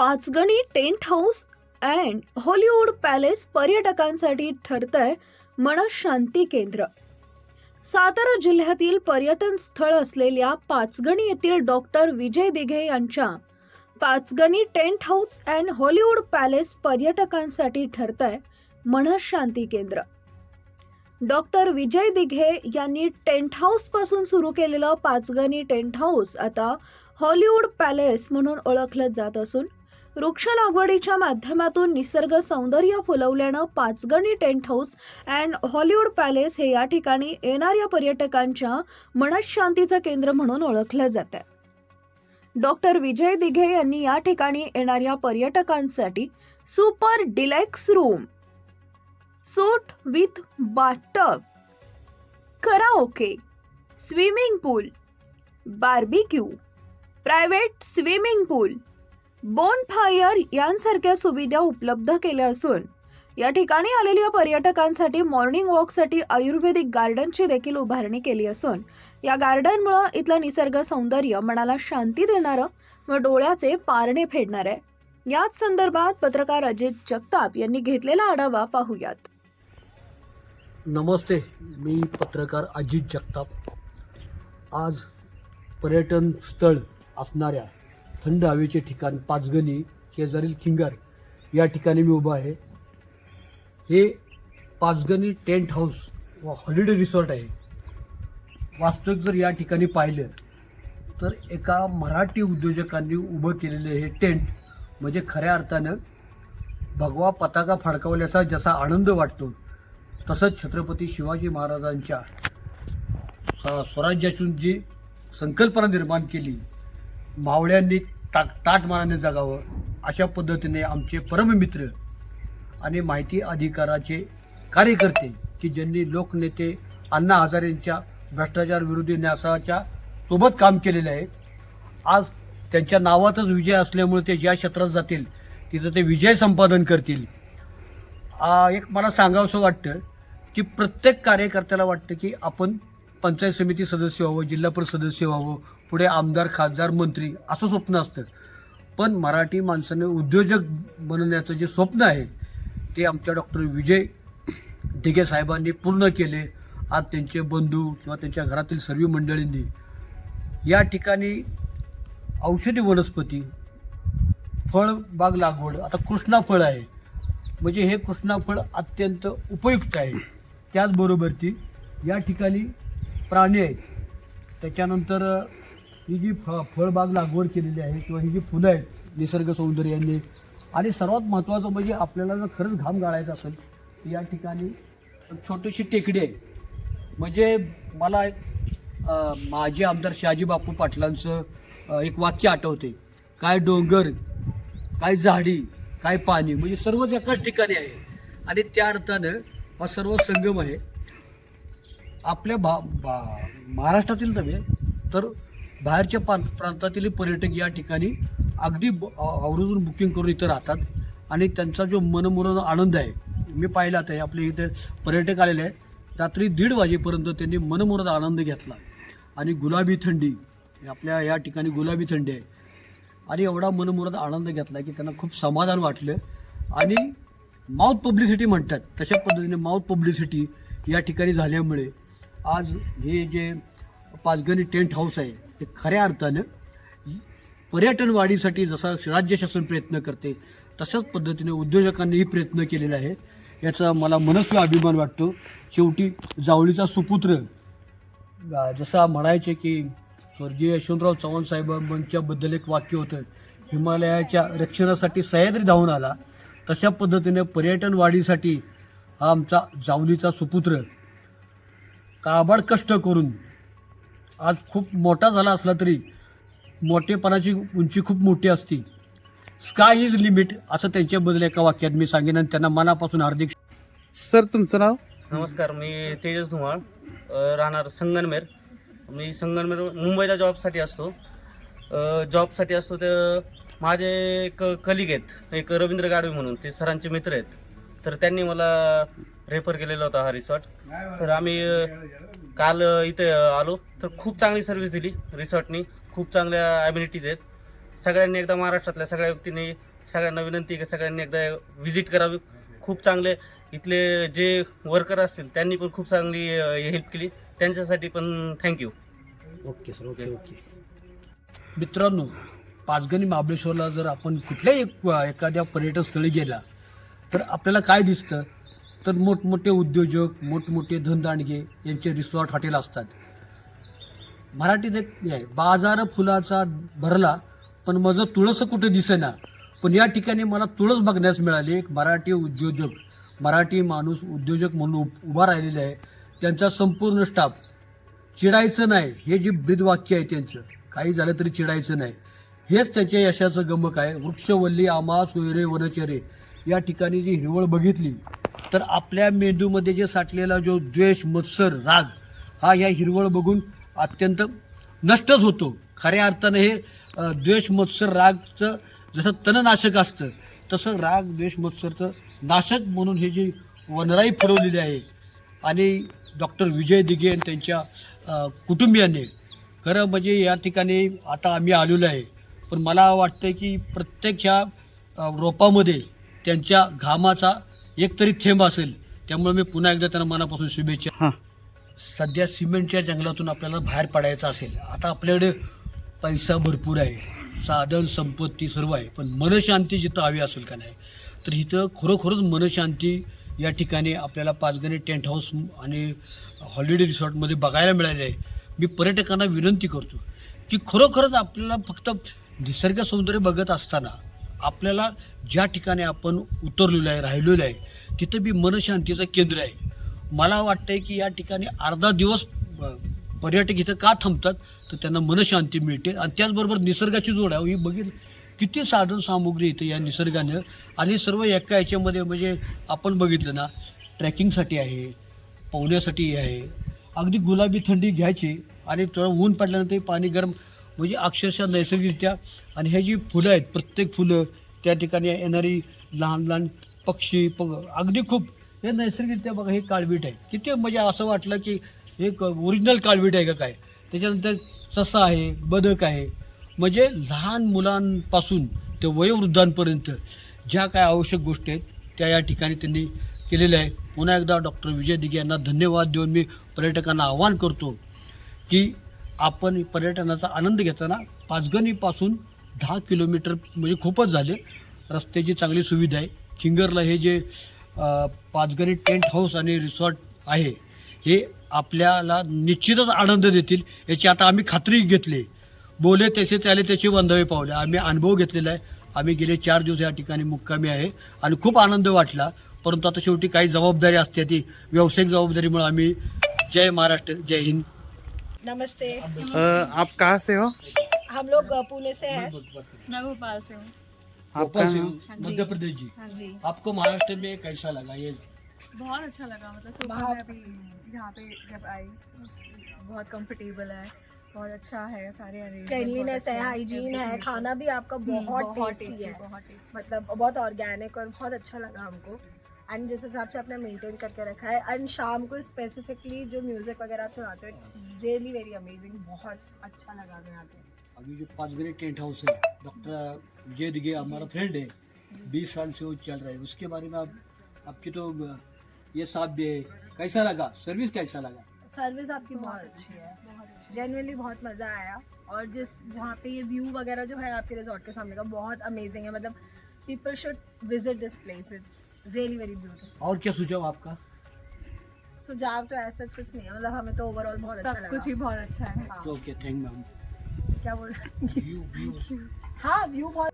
Panchgani tent house and Hollywood palace पर्यटकांसाठी ठरतंय मनशांती केंद्र. सातारा जिल्ह्यातील पर्यटन स्थळ असलेल्या पाचगणी येथील डॉक्टर विजय दिघे यांच्या Panchgani tent house and Hollywood palace पर्यटकांसाठी ठरतंय मनशांती केंद्र. डॉक्टर विजय दिघे यांनी टेंट हाऊसपासून सुरू केलेलं पाचगणी टेंट हाऊस आता हॉलिवूड पॅलेस म्हणून ओळखलं जात असून वृक्ष लागवडीच्या माध्यमातून निसर्ग सौंदर्य फुलवल्यानं Panchgani tent house and Hollywood palace हे या ठिकाणी येणाऱ्या पर्यटकांच्या मनशांतीचं केंद्र म्हणून ओळखलं जात आहे डॉक्टर विजय दिघे यांनी या ठिकाणी येणाऱ्या पर्यटकांसाठी super deluxe room suite with bathtub karaoke swimming pool barbecue private swimming pool bonfire यांसारख्या सुविधा उपलब्ध केल्या असून या ठिकाणी आलेल्या पर्यटकांसाठी मॉर्निंग वॉकसाठी आयुर्वेदिक गार्डनची देखील उभारणी केली असून या गार्डनमुळं इथलं निसर्ग सौंदर्य मनाला शांती देणारं व डोळ्याचे पारणे फेडणार आहे. याच संदर्भात पत्रकार अजित जगताप यांनी घेतलेला आढावा पाहूयात. नमस्ते मी पत्रकार अजित जगताप. आज पर्यटन स्थळ असणाऱ्या थंड हवेचे ठिकाण पाचगणी शेजारील खिंगार या ठिकाणी मी उभा आहे. हे पाचगणी टेंट हाऊस व हॉलिडे रिसॉर्ट आहे. वास्तविक जर या ठिकाणी पाहिलं तर एका मराठी उद्योजकांनी उभं केलेलं हे टेंट म्हणजे खऱ्या अर्थानं भगवा पताका फडकावल्याचा जसा आनंद वाटतो तसंच छत्रपती शिवाजी महाराजांच्या स- स्वराज्यातून जी संकल्पना निर्माण केली मावळ्यांनी ता ताटमानाने जगावं अशा पद्धतीने आमचे परममित्र आणि माहिती अधिकाराचे कार्यकर्ते की ज्यांनी लोकनेते अण्णा हजारेंच्या भ्रष्टाचार विरोधी न्यासाच्या सोबत काम केलेलं आहे. आज त्यांच्या नावातच विजय असल्यामुळे ते ज्या क्षेत्रात जातील तिथं ते विजय संपादन करतील. एक मला सांगावंसं वाटतं की प्रत्येक कार्यकर्त्याला वाटतं की आपण पंचायत समिती सदस्य व्हावं जिल्हा परिषद सदस्य व्हावं पुढे आमदार खासदार मंत्री असं स्वप्न असतं. पण मराठी माणसाने उद्योजक बनवण्याचं जे स्वप्न आहे ते आमच्या डॉक्टर विजय दिघे साहेबांनी पूर्ण केले. आज त्यांचे बंधू किंवा त्यांच्या घरातील सर्व मंडळींनी या ठिकाणी औषधी वनस्पती फळ बाग लागवड आता कृष्णा फळ आहे. म्हणजे हे कृष्णा फळ अत्यंत उपयुक्त आहे. त्याचबरोबर ती या ठिकाणी प्राणी आहेत. त्याच्यानंतर ही जी फ फळबाग लागवड केलेली आहे किंवा ही जी फुलं आहेत निसर्ग सौंदर्याने आणि सर्वात महत्त्वाचं म्हणजे आपल्याला जर खरंच घाम गाळायचा असेल तर या ठिकाणी छोटीशी टेकडी आहे. म्हणजे मला एक माझे माजी आमदार शहाजी बापू पाटलांचं एक वाक्य आठवते. काय डोंगर काय झाडी काय पाणी म्हणजे सर्वच एकाच ठिकाणी आहे. आणि त्या अर्थानं हा सर्व संगम आहे. आपल्या भा भा महाराष्ट्रातील नव्हे तर बाहेरच्या प्रांत प्रांतातील पर्यटक या ठिकाणी अगदी ब- आवर्जून बुकिंग करून इथं राहतात. आणि त्यांचा जो मनमुराद आनंद आहे मी पाहिला आता आपले इथे पर्यटक आलेले आहे रात्री दीड वाजेपर्यंत त्यांनी मनमुराद आनंद घेतला. आणि गुलाबी थंडी आपल्या या ठिकाणी गुलाबी थंडी आहे. आणि एवढा मनमुराद आनंद घेतला की त्यांना खूप समाधान वाटलं. आणि माउथ पब्लिसिटी म्हणतात तशा पद्धतीने माउथ पब्लिसिटी या ठिकाणी झाल्यामुळे आज हे जे पाचगणी टेंट हाऊस आहे हे खऱ्या अर्थानं पर्यटन वाढीसाठी जसा राज्य शासन प्रयत्न करते तशाच पद्धतीने उद्योजकांनीही प्रयत्न केलेला आहे याचा मला मनस्वी अभिमान वाटतो. शेवटी जावळीचा सुपुत्र जसा म्हणायचे की स्वर्गीय यशवंतराव चव्हाण साहेबांच्याबद्दल एक वाक्य होतं हिमालयाच्या रक्षणासाठी सह्याद्री धावून आला. तशा पद्धतीने पर्यटन वाढीसाठी हा आमचा जावलीचा सुपुत्र काबाड कष्ट करून आज खूप मोठा झाला असला तरी मोठेपणाची उंची खूप मोठी असती. स्काय इज लिमिट असं त्यांच्याबद्दल एका वाक्यात मी सांगेन आणि त्यांना मनापासून हार्दिक सर तुमचं नाव? नमस्कार मी तेजस धुमाळ राहणार संगनमेर. मी संगनमेर मुंबईला जॉबसाठी असतो. जॉबसाठी असतो तर माझे एक कलिग आहेत एक रवींद्र गाडवे म्हणून ते सरांचे मित्र आहेत. तर त्यांनी मला रेफर केलेला होता हा रिसॉर्ट तर आम्ही काल इथे आलो. तर खूप चांगली सर्व्हिस दिली रिसॉर्टनी खूप चांगल्या ॲम्युनिटीज आहेत. सगळ्यांनी एकदा महाराष्ट्रातल्या सगळ्या व्यक्तींनी सगळ्यांना विनंती की सगळ्यांनी एकदा व्हिजिट करावी. खूप चांगले इथले जे वर्कर असतील त्यांनी पण खूप चांगली हेल्प केली. त्यांच्यासाठी पण thank you okay sir okay okay. मित्रांनो पाचगणी महाबळेश्वरला जर आपण कुठल्याही एखाद्या पर्यटन स्थळी गेला तर आपल्याला काय दिसतं? तर मोठमोठे उद्योजक मोठमोठे धनदांडगे यांचे रिसॉर्ट हॉटेल असतात. मराठीत एक आहे बाजार फुलाचा भरला पण माझं तुळस कुठे दिसेना? पण या ठिकाणी मला तुळस बघण्यास मिळाली. एक मराठी उद्योजक मराठी माणूस उद्योजक म्हणून उभ- उभा राहिलेला आहे. त्यांचा संपूर्ण स्टाफ चिडायचं नाही. हे जे ब्रीदवाक्य आहे त्यांचं काही झालं तरी चिडायचं नाही. हेच त्यांच्या यशाचं गमक आहे. वृक्षवल्ली आमा सोयरे वनचरे या ठिकाणी जी हिरवळ बघितली तर आपल्या मेंदूमध्ये जे साठलेला जो द्वेष मत्सर राग हा या हिरवळ बघून अत्यंत नष्टच होतो. खऱ्या अर्थानं हे द्वेष मत्सर रागचं जसं तणनाशक असतं तसं राग द्वेष मत्सरचं नाशक म्हणून हे जी वनराई फिरवलेली आहे आणि डॉक्टर विजय दिघे आणि त्यांच्या कुटुंबियांनी. खरं म्हणजे या ठिकाणी आता आम्ही आलेलो आहे पण मला वाटतं की प्रत्येक ह्या रोपामध्ये त्यांच्या घामाचा एक तरी थेंब असेल त्यामुळे मी पुन्हा एकदा त्यांना मनापासून शुभेच्छा हां. सध्या सिमेंटच्या जंगलातून आपल्याला बाहेर पडायचं असेल आता आपल्याकडे पैसा भरपूर आहे साधन संपत्ती सर्व आहे पण मनशांती जिथं हवी असेल का नाही? तर इथं खरोखरच मनशांती या ठिकाणी आपल्याला पाचगणी टेंट हाऊस आणि हॉलिडे रिसॉर्टमध्ये बघायला मिळाले आहे. मी पर्यटकांना विनंती करतो की खरोखरच आपल्याला फक्त निसर्ग सौंदर्य बघत असताना आपल्याला ज्या ठिकाणी आपण उतरलेलो आहे राहिलेलो आहे तिथं बी मनशांतीचं केंद्र आहे. मला वाटतंय की या ठिकाणी अर्धा दिवस पर्यटक इथं का थांबतात? तर त्यांना मनशांती मिळते. आणि त्याचबरोबर निसर्गाची जोड आहे. ही बघित किती साधन सामुग्री इथं या निसर्गानं आणि सर्व एका याच्यामध्ये म्हणजे आपण बघितलं ना ट्रॅकिंगसाठी आहे पोहण्यासाठी आहे. अगदी गुलाबी थंडी घ्यायची आणि थोडं ऊन पडल्यानंतर पाणी गरम म्हणजे अक्षरशः नैसर्गिकरित्या आणि हे जी फुलं आहेत प्रत्येक फुलं त्या ठिकाणी येणारी लहान लहान पक्षी प अगदी खूप. हे नैसर्गिकरित्या बघा हे काळवीट आहे. किती म्हणजे असं वाटलं की हे ओरिजिनल काळवीट आहे का काय? त्याच्यानंतर ससा आहे बदक आहे. म्हणजे लहान मुलांपासून ते वयोवृद्धांपर्यंत ज्या काय आवश्यक गोष्टी आहेत त्या या ठिकाणी त्यांनी केलेल्या आहे पुन्हा एकदा डॉक्टर विजय दिघे यांना धन्यवाद देऊन मी पर्यटकांना आवाहन करतो की आपण पर्यटनाचा आनंद घेताना पाचगणीपासून दहा किलोमीटर म्हणजे खूपच झाले. रस्त्याची चांगली सुविधा आहे. चिंगरला हे जे पाचगणी टेंट हाऊस आणि रिसॉर्ट आहे हे आपल्याला निश्चितच आनंद देतील. याची आता आम्ही खात्री घेतली. बोले तसे त्याले त्याचे बंधवे पावले. आम्ही अनुभव घेतलेला आहे. आम्ही गेले चार दिवस या ठिकाणी मुक्कामी आहे आणि खूप आनंद वाटला. परंतु आता शेवटी काही जबाबदारी असते ती व्यावसायिक जबाबदारीमुळे आम्ही जय महाराष्ट्र जय हिंद नमस्ते। आप कहाँ से हो? हम लोग पुणे से हैं। मैं भोपाल से हूँ। आप। मध्य प्रदेश जी। हाँ जी। आपको महाराष्ट्र में कैसा लगा ये? बहुत अच्छा लगा मतलब सुबह में अभी यहाँ पे जब आई बहुत कंफर्टेबल है बहुत अच्छा है सारे क्लीनलीनेस है हाइजीन है खाना भी आपका हम्म, बहुत टेस्टी है। मतलब बहुत ऑर्गेनिक और बहुत अच्छा लगा हमको। एंड जिस हिसाब से आपने मेंटेन करके रखा है एंड शाम को स्पेसिफिकली जो म्यूज़िक वगैरह आप सुनाते हो इट्स रियली वेरी अमेजिंग बहुत अच्छा लगा हमें यहाँ अभी जो पाँचगनी टेंट हाउस है डॉक्टर विजय दिगे हमारा फ्रेंड है बीस साल से वो चल रहा है। उसके बारे में आप आपकी तो ये साथ भी है कैसा लगा? सर्विस कैसा लगा? सर्विस आपकी बहुत अच्छी है। बहुत बहुत मज़ा आया। और जिस जहाँ पे ये व्यू वगैरह जो है आपके रिजॉर्ट के सामने का बहुत अमेजिंग है। मतलब people should visit this place it's really very beautiful और क्या सुझाव आपका? सुझाव तो ऐसा कुछ नहीं है मतलब हमें तो ओवरऑल बहुत अच्छा सब लगा। कुछ ही बहुत अच्छा है। हाँ, तो ओके थैंक मैम क्या बोल रहे हैं? व्यू हाँ व्यू बहुत